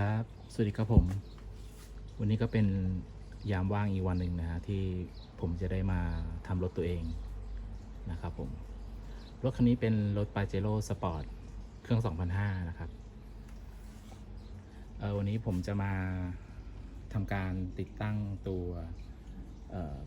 ครับ สวัสดีครับผม วันนี้ก็เป็นยามว่างอีกวันหนึ่งนะฮะที่ผมจะได้มาทำรถตัวเองนะครับผม รถคันนี้เป็นรถ p a j e r o Sport เครื่อง 2005 นะครับ เออวันนี้ผมจะมาทำการติดตั้งตัว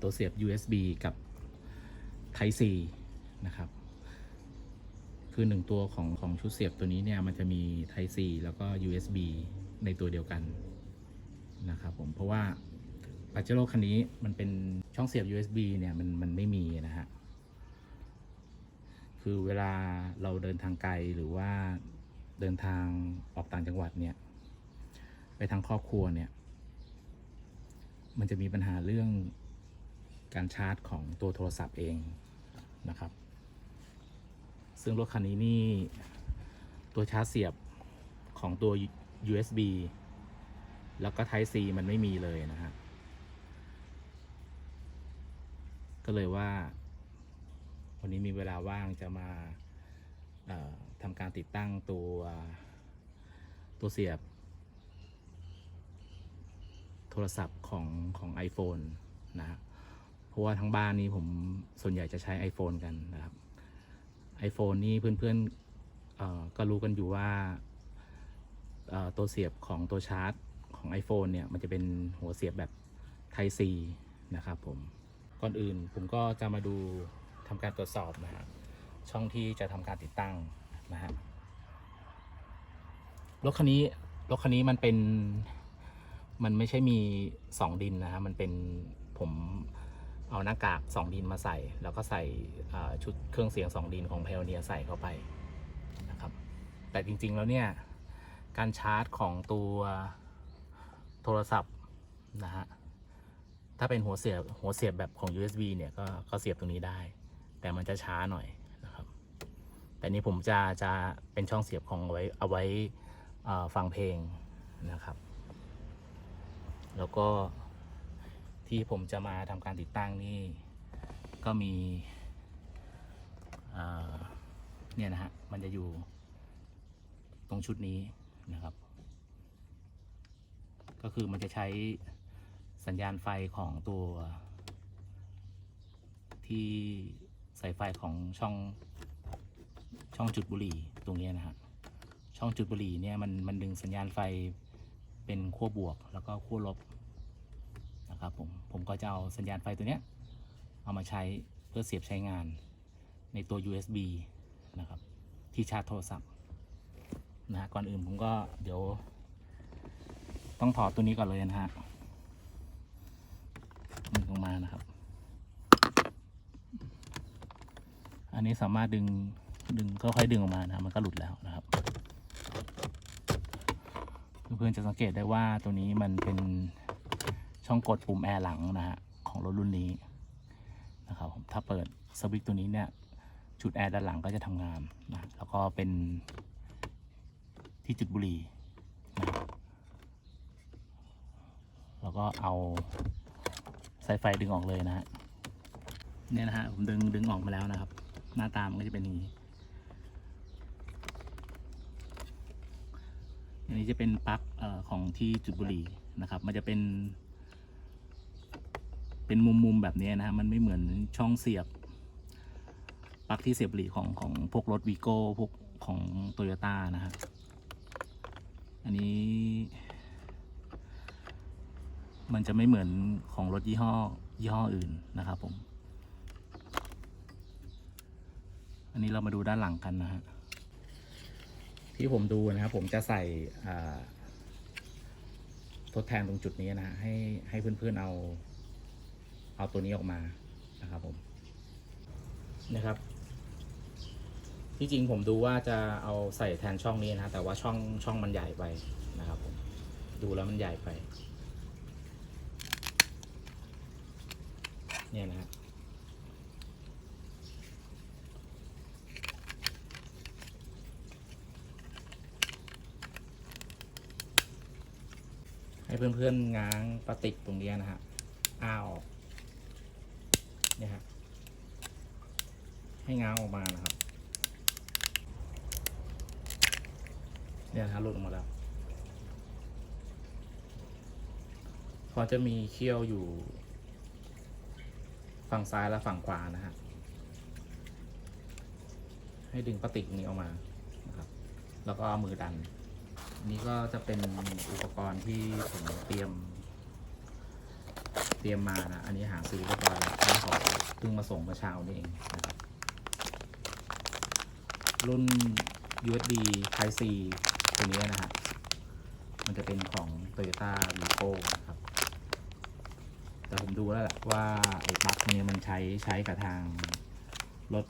ตัวเสียบ USB กับ Type C นะครับ คือหนึ่งตัวของของชุดเสียบตัวนี้เนี่ย มันจะมี Type C แล้วก็ USB ในตัวเดียวกันนะครับผมเพราะว่าปาเจโร่คันนี้มันเป็นช่องเสียบ USB เนี่ยมันมันไม่มีนะฮะคือเวลาเราเดินทางไกลหรือว่าเดินทางออกต่างจังหวัดเนี่ย ไปทางครอบครัวเนี่ย มันจะมีปัญหาเรื่องการชาร์จของตัวโทรศัพท์เองนะครับ ซึ่งรถคันนี้นี่ตัวชาร์จเสียบของตัว USB แล้วก็ Type C มันไม่มีเลยนะฮะก็เลยว่า วันนี้มีเวลาว่างจะมาทำการติดตั้งตัวตัวเสียบ โทรศัพท์ของของ iPhone นะฮะเพราะว่าทั้งบ้านนี้ผมส่วนใหญ่จะใช้ iPhone กันนะครับ iPhone นี่เพื่อนๆก็รู้กันอยู่ว่า ตัวเสียบของตัวชาร์จของ iPhone เนี่ย มันจะเป็นหัวเสียบแบบ Type C นะครับผม ก่อนอื่นผมก็จะมาดูทำการตรวจสอบนะฮะช่องที่จะทำการติดตั้งนะฮะรถคันนี้รถคันนี้มันเป็นมันไม่ใช่มี 2 ดินนะฮะมันเป็นผมเอาหน้ากาก 2 ดินมาใส่ แล้วก็ใส่ชุดเครื่องเสียง 2 ดินของ p พ o เนียใส่เข้าไปนะครับ แต่จริง ๆ แล้วเนี่ย การชาร์จของตัวโทรศัพท์นะฮะ ถ้าเป็นหัวเสียบหัวเสียบแบบของ USB เนี่ยก็ก็เสียบตรงนี้ได้ แต่มันจะช้าหน่อยนะครับ แต่นี้ผมจะจะเป็นช่องเสียบของเอาไว้เอาไว้เอ่อฟังเพลงนะครับ แล้วก็ที่ผมจะมาทำการติดตั้งนี่ก็มีเออเนี่ยนะฮะ มันจะอยู่ตรงชุดนี้ นะครับ ก็คือมันจะใช้สัญญาณไฟของตัวที่สายไฟของช่องช่องจุดบุหรี่ตรงนี้นะฮะช่องจุดบุหรี่เนี่ยมันมันดึงสัญญาณไฟเป็นขั้วบวกแล้วก็ขั้วลบนะครับผมผมก็จะเอาสัญญาณไฟตัวเนี้ยเอามาใช้เพื่อเสียบใช้งานในตัว USB นะครับ ที่ชาร์จโทรศัพท์ นะฮะก่อนอื่นผมก็เดี๋ยว ต้องถอดตัวนี้ก่อนเลยนะฮะดึงออกมานะครับ อันนี้สามารถดึงดึงค่อยๆดึงออกมานะมันก็หลุดแล้วนะครับ เพื่อนๆจะสังเกตได้ว่าตัวนี้มันเป็นช่องกดปุ่มแอร์หลังนะฮะของรถรุ่นนี้นะครับถ้าเปิดสวิตช์ตัวนี้เนี่ย จุดแอร์ด้านหลังก็จะทำงานนะแล้วก็เป็น ที่จุดบุหรี่นะครับแล้วก็เอาสายไฟดึงออกเลยนะฮะเนี่ยนะฮะผมดึงดึงออกมาแล้วนะครับ หน้าตามันก็จะเป็นอย่างนี้อันนี้จะเป็นปลั๊กของที่จุดบุหรี่นะครับ มันจะเป็น เป็นมุมมุมแบบนี้นะฮะมันไม่เหมือนช่องเสียบปลั๊กที่เสียบบุหรี่ของของพวกรถวีโก้พวกของโตโยต้านะฮะ อันนี้ มันจะไม่เหมือนของรถยี่ห้อยี่ห้ออื่นนะครับผม อันนี้เรามาดูด้านหลังกันนะฮะที่ผมดูนะครับผมจะใส่ทดแทนตรงจุดนี้นะฮะให้ให้เพื่อนๆเอา เอาตัวนี้ออกมานะครับผมนะครับ ที่จริงผมดูว่าจะเอาใส่แทนช่องนี้นะ แต่ว่าช่องช่องมันใหญ่ไปนะครับผมดูแล้วมันใหญ่ไป เนี่ยนะฮะให้เพื่อนๆง้างปลาติกตรงนี้นะฮะอ้าวเนี่ยฮะให้ง้างออกมานะครับ เนี่ยนะฮะหลุดออกมาแล้วพราะจะมีเขี้ยวอยู่ ฝั่งซ้ายและฝั่งขวานะฮะ ให้ดึงพลาสติกนี้ออกมานะครับ แล้วก็เอามือดันนนี้ก็จะเป็นอุปกรณ์ที่ผมเตรียม เตรียมมานะ อันนี้หาซื้อเรียบร้อยแล้วที่ขอเพิ่งมาส่งเมื่อเช้านี่เองนะครับรุ่น USB Type C ตัวนี้นะฮะ มันจะเป็นของ Toyota v i g o นะครับ แต่ผมดูแล้วแหละว่าไอ้ปลั๊กเนี้ยมันใช้ใช้กับทางรถ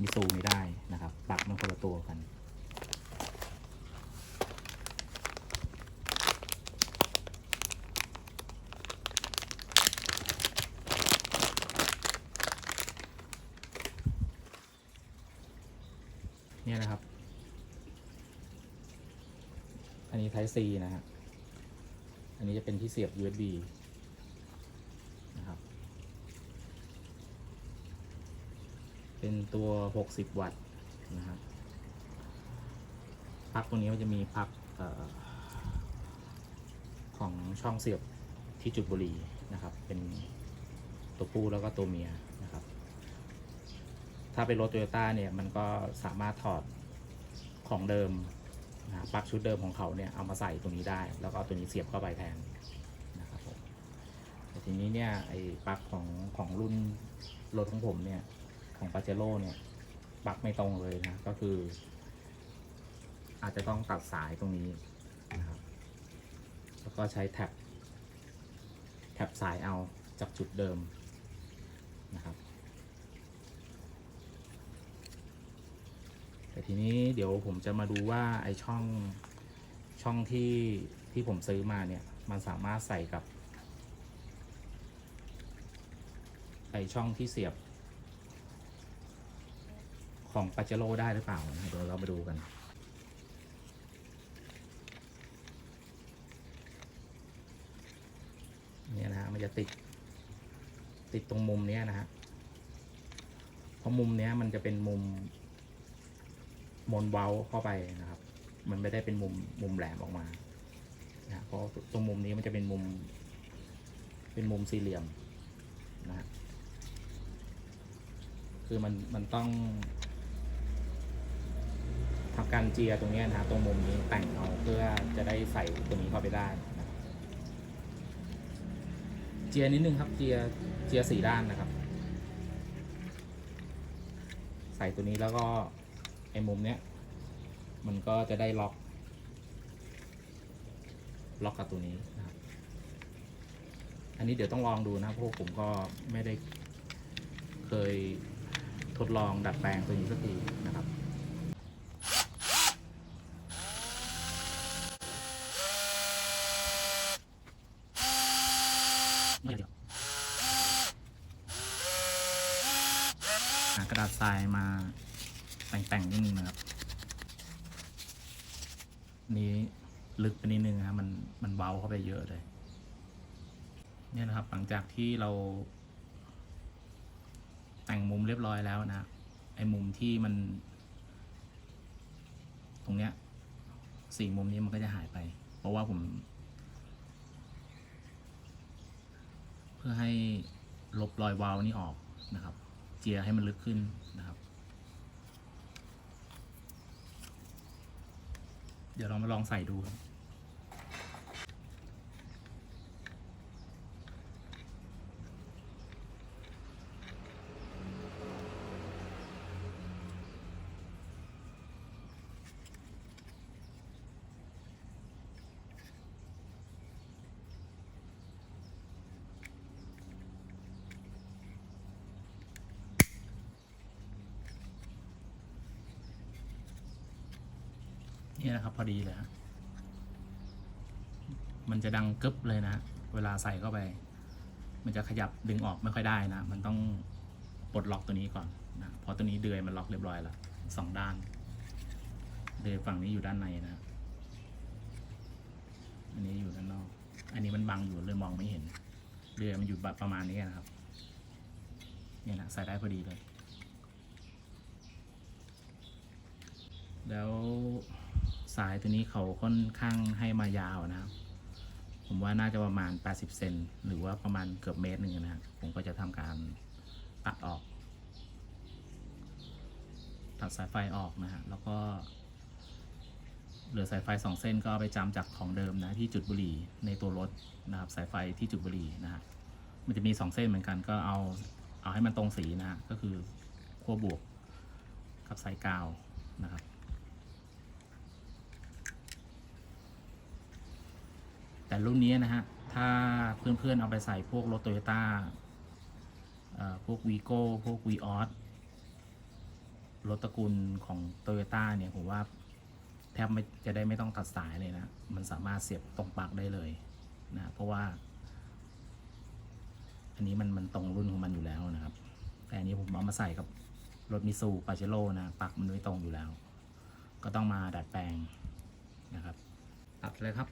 มิซูไม่ได้นะครับปลั๊กมันคนละตัวกัน เนี่ยนะครับ อันนี้ Type C นะฮะ อันนี้จะเป็นที่เสียบ USB นะครับ เป็นตัว 60 วัตต์นะครับปลั๊กตัวนี้มันจะมีปลั๊กออของช่องเสียบที่จุดบุหรี่นะครับ เป็นตัวผู้แล้วก็ตัวเมียนะครับ ถ้าเป็นรถโตโยต้าเนี่ย มันก็สามารถถอดของเดิม นะปลั๊กชุดเดิมของเขาเนี่ยเอามาใส่ตรงนี้ได้ แล้วก็เอาตัวนี้เสียบเข้าไปแทนนะครับผมแต่ทีนี้เนี่ยไอ้ปลั๊กของของรุ่นรถของผมเนี่ยของปาเจโร่เนี่ยปลั๊กไม่ตรงเลยนะก็คือ อาจจะต้องตัดสายตรงนี้นะครับแล้วก็ใช้แท็บแท็บสายเอาจากจุดเดิมนะครับ แต่ทีนี้เดี๋ยวผมจะมาดูว่าไอช่องช่องที่ที่ผมซื้อมาเนี่ย มันสามารถใส่กับไอช่องที่เสียบ ของปาเจโร่ได้หรือเปล่าเดี๋ยวเรามาดูกันเนี่ยนะฮะมันจะติด ติดตรงมุมเนี้ยนะฮะเพราะมุมเนี้ยมันจะเป็นมุม มนเว้าเข้าไปนะครับ มันไม่ได้เป็นมุมมุมแหลมออกมานะเพราะตรงมุมนี้มันจะเป็นมุม เป็นมุมสี่เหลี่ยมนะคือมันมันต้องทำการเจียตรงนี้นะครับตรงมุมนี้แต่งเอาเพื่อจะได้ใส่ตัวนี้เข้าไปได้นะเจียนิดนึงครับเจียเจียสี่ด้านนะครับ ใส่ตัวนี้แล้วก็ ไอ้มุมเนี้ย มันก็จะได้ล็อก ล็อกกับตัวนี้นะครับอันนี้เดี๋ยวต้องลองดูนะเพราะผมก็ไม่ได้เคยทดลองดัดแปลงตัวนี้สักทีนะครับ ไม่เดี๋ยวหากระดาษทรายมา แต่งนิดนึงนะครับ นี้ลึกไปนิดนึงนะครับมันมันเบาเข้าไปเยอะเลย เนี่ยนะครับ หลังจากที่เรา แต่งมุมเรียบร้อยแล้วนะไอ้มุมที่มัน ตรงเนี้ยสี่มุมนี้มันก็จะหายไป เพราะว่าผม เพื่อให้ลบรอยวาวนี้ออกนะครับ เจียให้มันลึกขึ้นนะครับ เดี๋ยวเรามาลองใส่ดูครับ นี่นะครับพอดีเลยฮะมันจะดังกึบเลยนะ เวลาใส่เข้าไป มันจะขยับดึงออกไม่ค่อยได้นะ มันต้องปลดล็อกตัวนี้ก่อนนะเพราะตัวนี้เดือยมันล็อกเรียบร้อยแล้วสองด้าน เดือยฝั่งนี้อยู่ด้านในนะอันนี้อยู่ด้านนอก อันนี้มันบังอยู่เลยมองไม่เห็น เดือยมันอยู่แบบประมาณนี้นะครับเนี่ยนะใส่ได้พอดีเลย แล้ว สายตัวนี้เขาค่อนข้างให้มายาวนะครับ ผมว่าน่าจะประมาณ 80 เซนหรือว่าประมาณเกือบเมตรหนึ่งนะฮะผมก็จะทำการตัดออก ตัดสายไฟออกนะฮะแล้วก็เหลือสายไฟสองเส้นก็ไปจำจากของเดิมนะที่จุดบุหรี่ในตัวรถนะครับสายไฟที่จุดบุหรี่นะฮะมันจะมีสองเส้นเหมือนกันก็เอาเอาให้มันตรงสีนะฮะก็คือขั้วบวกกับสายกาวนะครับ แต่รุ่นนี้นะฮะ ถ้าเพื่อนๆ เอาไปใส่พวกรถโตโยต้าพวกวีโก้พวกวีออสรถตระกูลของโตโยต้าเนี่ย ผมว่าแทบไม่จะได้ไม่ต้องตัดสายเลยนะ มันสามารถเสียบตรงปลั๊กได้เลยนะ เพราะว่า อันนี้มันมันตรงรุ่นของมันอยู่แล้วนะครับ แต่อันนี้ผมเอามาใส่กับรถมิซูปาเจโร่นะปลั๊กมันไม่ตรงอยู่แล้ว ก็ต้องมาดัดแปลงนะครับ ตัดเลยครับ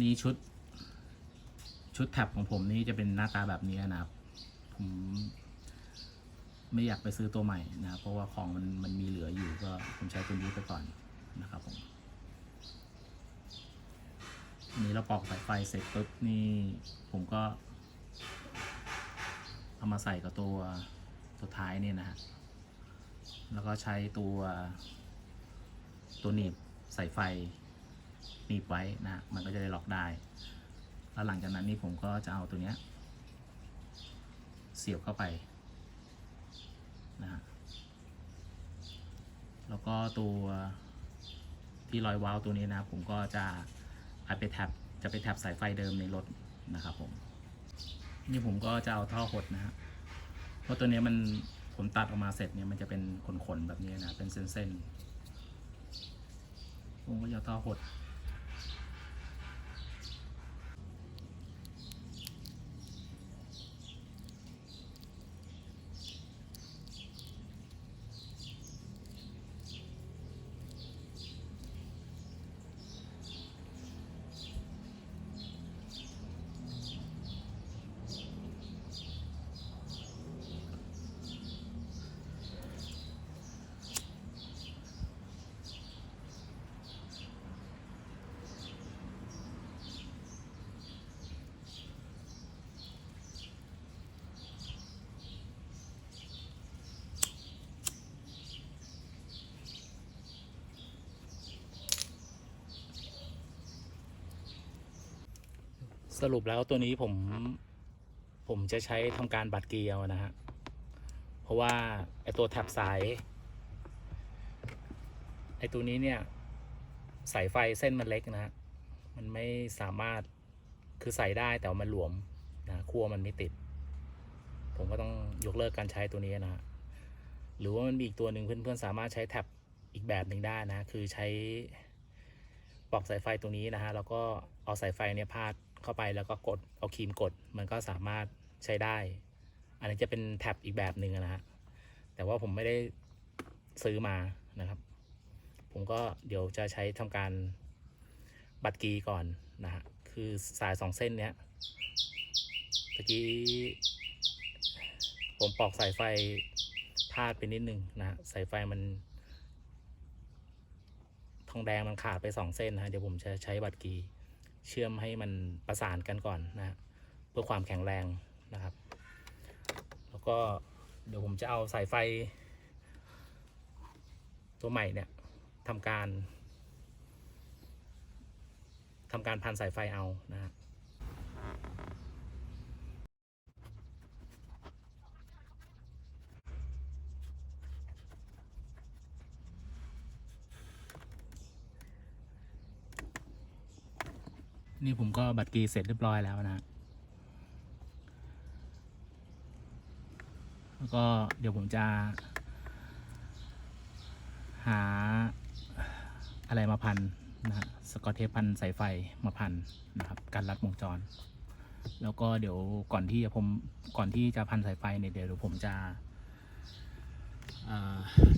นนี้ชุด ชุดแท็บของผมนี่จะเป็นหน้าตาแบบนี้นะครับ ผมไม่อยากไปซื้อตัวใหม่นะครับเพราะว่าของมันมันมีเหลืออยู่ก็ผมใช้ตัวนี้ไปก่อนนะครับผมนนี้เราปอกสายไฟเสร็จปุ๊บนี่ผมก็ เอามาใส่กับตัวตัวท้ายเนี่ยนะฮะแล้วก็ใช้ตัวตัวหนีบสายไฟ หนีบไว้นะมันก็จะได้ล็อกได้ แล้วหลังจากนั้นนี่ผมก็จะเอาตัวเนี้ยเสียบเข้าไปนะฮะแล้วก็ตัวที่รอยวาวตัวนี้นะผมก็จะเอาไปแท็บจะไปแท็บสายไฟเดิมในรถนะครับผมนี่ผมก็จะเอาท่อหดนะฮะเพราะตัวนี้มันผมตัดออกมาเสร็จเนี่ยมันจะเป็นขนๆแบบนี้นะเป็นเส้นๆผมก็จะเอาท่อหด สรุปแล้วตัวนี้ผมผมจะใช้ทำการบัดเกียวนะฮะ เพราะว่าไอตัวแท็บสายไอตัวนี้เนี่ยสายไฟเส้นมันเล็กนะฮะมันไม่สามารถคือใส่ได้แต่มันหลวมนะขั้วมันไม่ติด ผมก็ต้องยกเลิกการใช้ตัวนี้นะฮะหรือว่ามันมีอีกตัวหนึ่งเพื่อนๆสามารถใช้แท็บอีกแบบหนึ่งได้นะ คือใช้ปลอกสายไฟตรงนี้นะฮะแล้วก็เอาสายไฟเนี่ยพาด เข้าไปแล้วก็กดเอาครีมกดมันก็สามารถใช้ได้ อันนี้จะเป็นแท็บอีกแบบหนึ่งนะฮะแต่ว่าผมไม่ได้ซื้อมานะครับ ผมก็เดี๋ยวจะใช้ทำการบัดกีก่อนนะฮะคือสายสองเส้นเนี้ยตะกี้ผมปอกสายไฟพลาดไปนิดนึงนะสายไฟมัน ทองแดงมันขาดไปสองเส้นนะฮะเดี๋ยวผมจะใช้บัตรกี เชื่อมให้มันประสานกันก่อนนะเพื่อความแข็งแรงนะครับ แล้วก็เดี๋ยวผมจะเอาสายไฟ ตัวใหม่เนี่ยทำการทำการพันสายไฟเอานะฮะ นี่ผมก็บัตรกีเสร็จเรียบร้อยแล้วนะ แล้วก็เดี๋ยวผมจะ หาอะไรมาพันนะฮะสกอตเทปพันสายไฟมาพันนะครับการรัดวงจร แล้วก็เดี๋ยวก่อนที่จะผมก่อนที่จะพันสายไฟเนี่ยเดี๋ยวผมจะ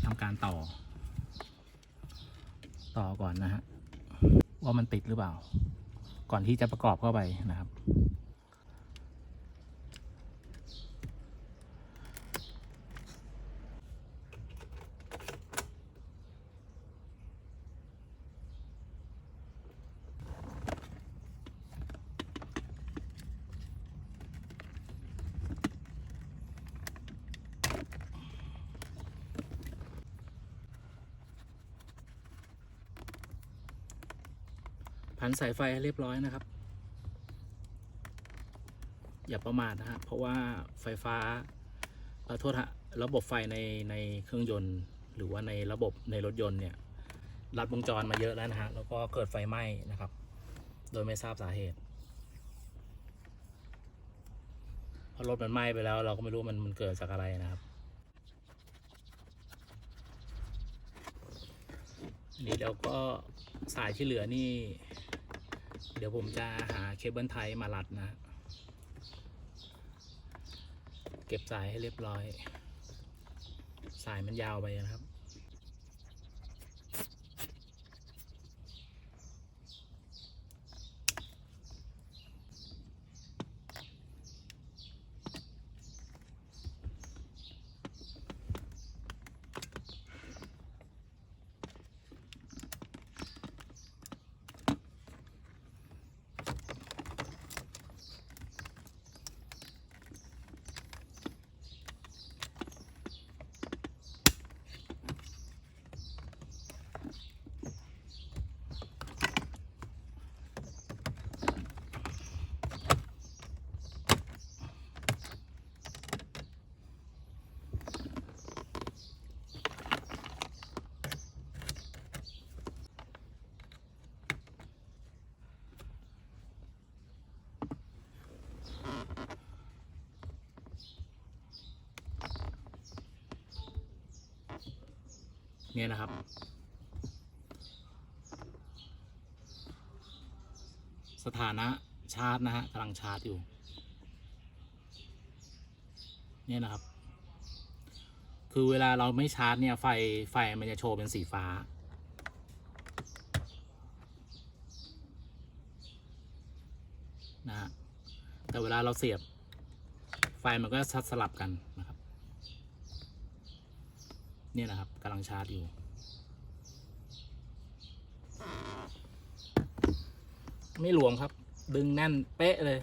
ทำการต่อ ต่อก่อนนะฮะว่ามันติดหรือเปล่า ก่อนที่จะประกอบเข้าไปนะครับ พันสายไฟให้เรียบร้อยนะครับ อย่าประมาทนะฮะเพราะว่าไฟฟ้าเอ่อโทษฮะระบบไฟในในเครื่องยนต์ หรือว่าในระบบในรถยนต์เนี่ยรัดวงจรมาเยอะแล้วนะฮะแล้วก็เกิดไฟไหม้นะครับ โดยไม่ทราบสาเหตุเพราะรถมันไหม้ไปแล้ว เราก็ไม่รู้มันมันเกิดจากอะไรนะครับนนี้แล้วก็สายที่เหลือนี่ เดี๋ยวผมจะหาเคเบิลไทยมาลัดนะ เก็บสายให้เรียบร้อย สายมันยาวไปนะครับ เนี่ยนะครับ สถานะชาร์จนะฮะกำลังชาร์จอยู่ เนี่ยนะครับ คือเวลาเราไม่ชาร์จเนี่ยไฟไฟมันจะโชว์เป็นสีฟ้านะฮะแต่เวลาเราเสียบไฟมันก็ชัดสลับกันนะครับ เนี่ยนะครับกำลังชาร์จอยู่ ไม่หลวมครับ ดึงแน่นเป๊ะเลย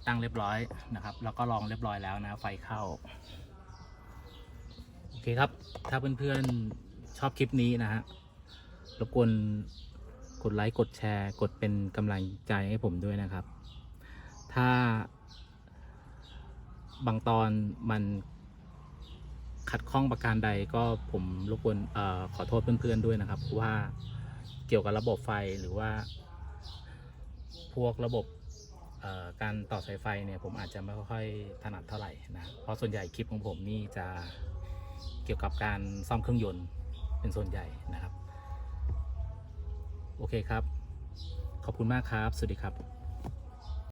ดตั้งเรียบร้อยนะครับ แล้วก็ลองเรียบร้อยแล้วนะ ไฟเข้า โอเคครับ ถ้าเพื่อนๆชอบคลิปนี้นะฮะ รบกวนกดไลค์ กดแชร์ กดเป็นกำลังใจให้ผมด้วยนะครับ ถ้าบางตอนมันขัดข้องประการใดก็ผมรบกวนออขอโทษเพื่อนๆด้วยนะครับ ว่าเกี่ยวกับระบบไฟหรือว่า พวกระบบ การต่อสายไฟเนี่ยผมอาจจะไม่ค่อยถนัดเท่าไหร่นะ เพราะส่วนใหญ่คลิปของผมนี่จะเกี่ยวกับการซ่อมเครื่องยนต์เป็นส่วนใหญ่นะครับ โอเคครับ ขอบคุณมากครับ สวัสดีครับ